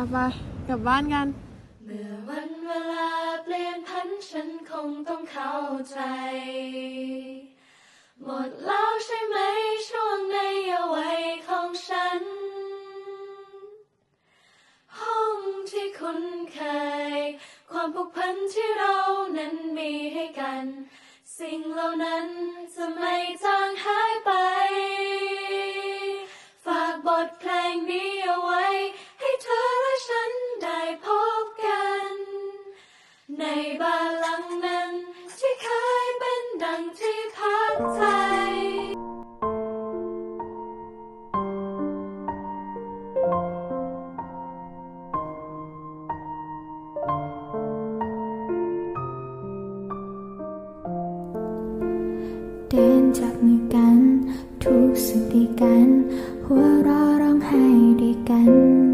าไปกลับบ้านกัน เมื่อวันเวลาเปลี่ยนพันฉันคงต้องเข้าใจ หมดแล้วใช่ไหมช่วงในอวัของฉัน ห้องที่คุ้นเคย ความผูกพันที่เรานั้นมีให้กัน สิ่งเหล่านั้นจะไม่จางหายไป เดินจับมือกัน ทุกสุขดีกัน หัวเราะร้องไห้ดีกัน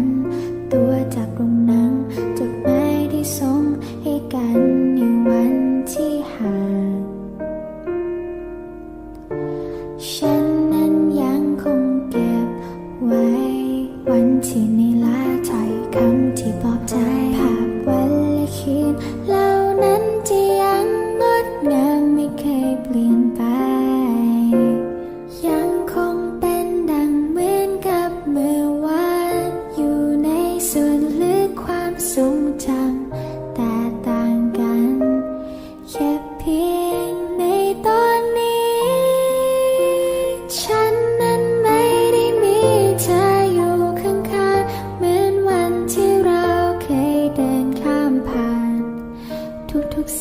ญ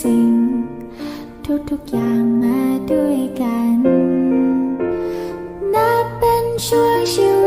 สิ่ง ทุกๆอย่างมาด้วยกัน นับเป็นช่วงชีวิต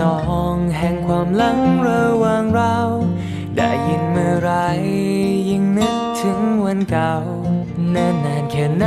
นองแห่งความหลังระหว่างเรา ได้ยินเมื่อไรยิ่งนึกถึงวันเก่า นานนานแค่ไหน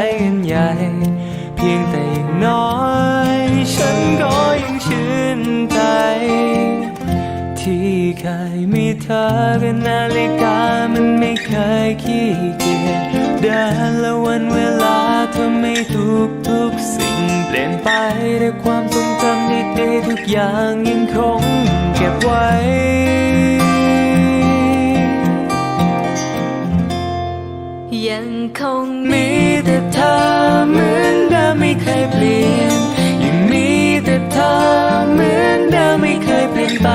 ยนไปกันใหญ่ เพียงแต่อย่างน้อย ฉันก็ยังชื่นใจ ที่เคยมีเธอกับนาฬิกามันไม่เคยขี้เกียจเดินและวันเวลาเธอไม่ทุกทุกสิ่งเปลี่ยนไปแต่ความทรงจำดีๆทุกอย่างยังคงเก็บไว้ ยังคงมีแต่เธอเหมือนเดิมไม่เคยเปลี่ยนยังมีแต่เธอเหมือนเดิมไม่เคยเปลี่ยนไป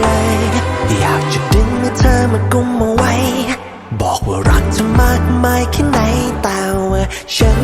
เลย อยากจะดึงให้เธอมากุมมาไว้ บอกว่ารักเธอมากมายแค่ไหนแต่ว่าฉัน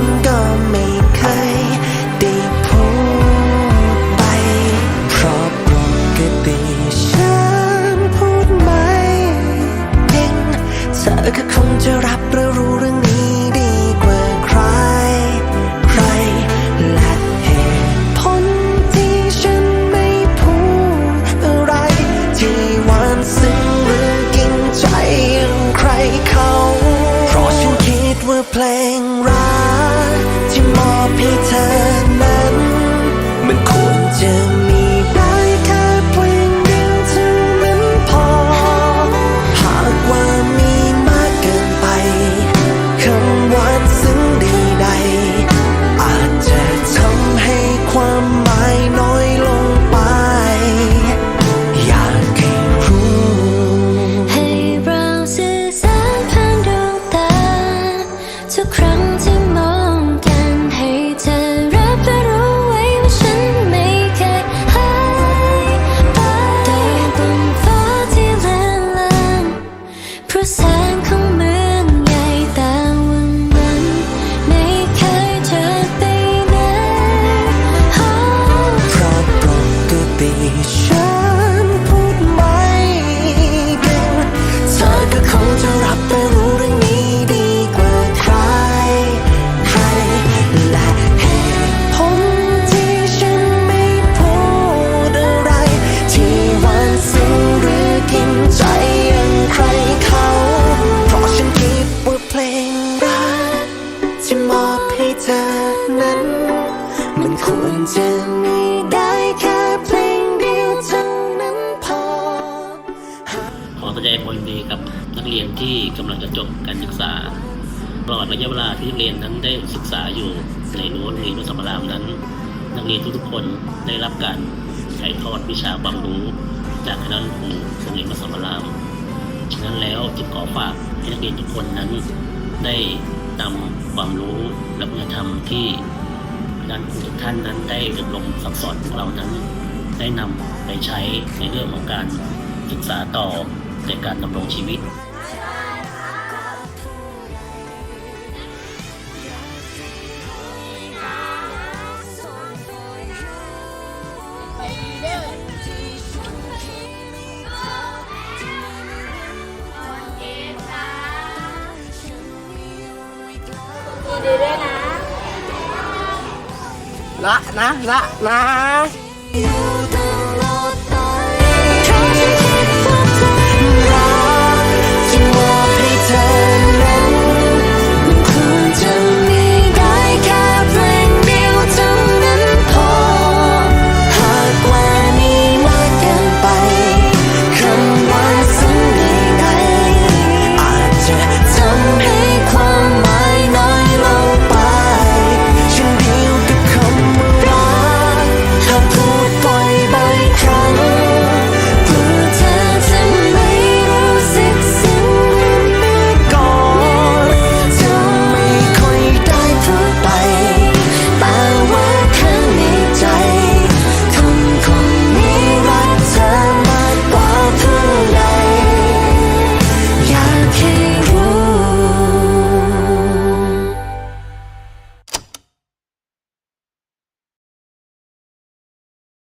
รับการถ่ายทอดวิชาความรู้ จากคณะครูโรงเรียนมัสมารามฉะนั้นแล้วจึงขอฝากให้นักเรียนทุกคนนั้น ได้นำความรู้และคุณธรรมที่คณะครูทุกท่านนั้นได้อบรมสั่งสอนพวกเรานั้น ได้นำไปใช้ในเรื่องของการศึกษาต่อในการดำรงชีวิต ละนะละนะ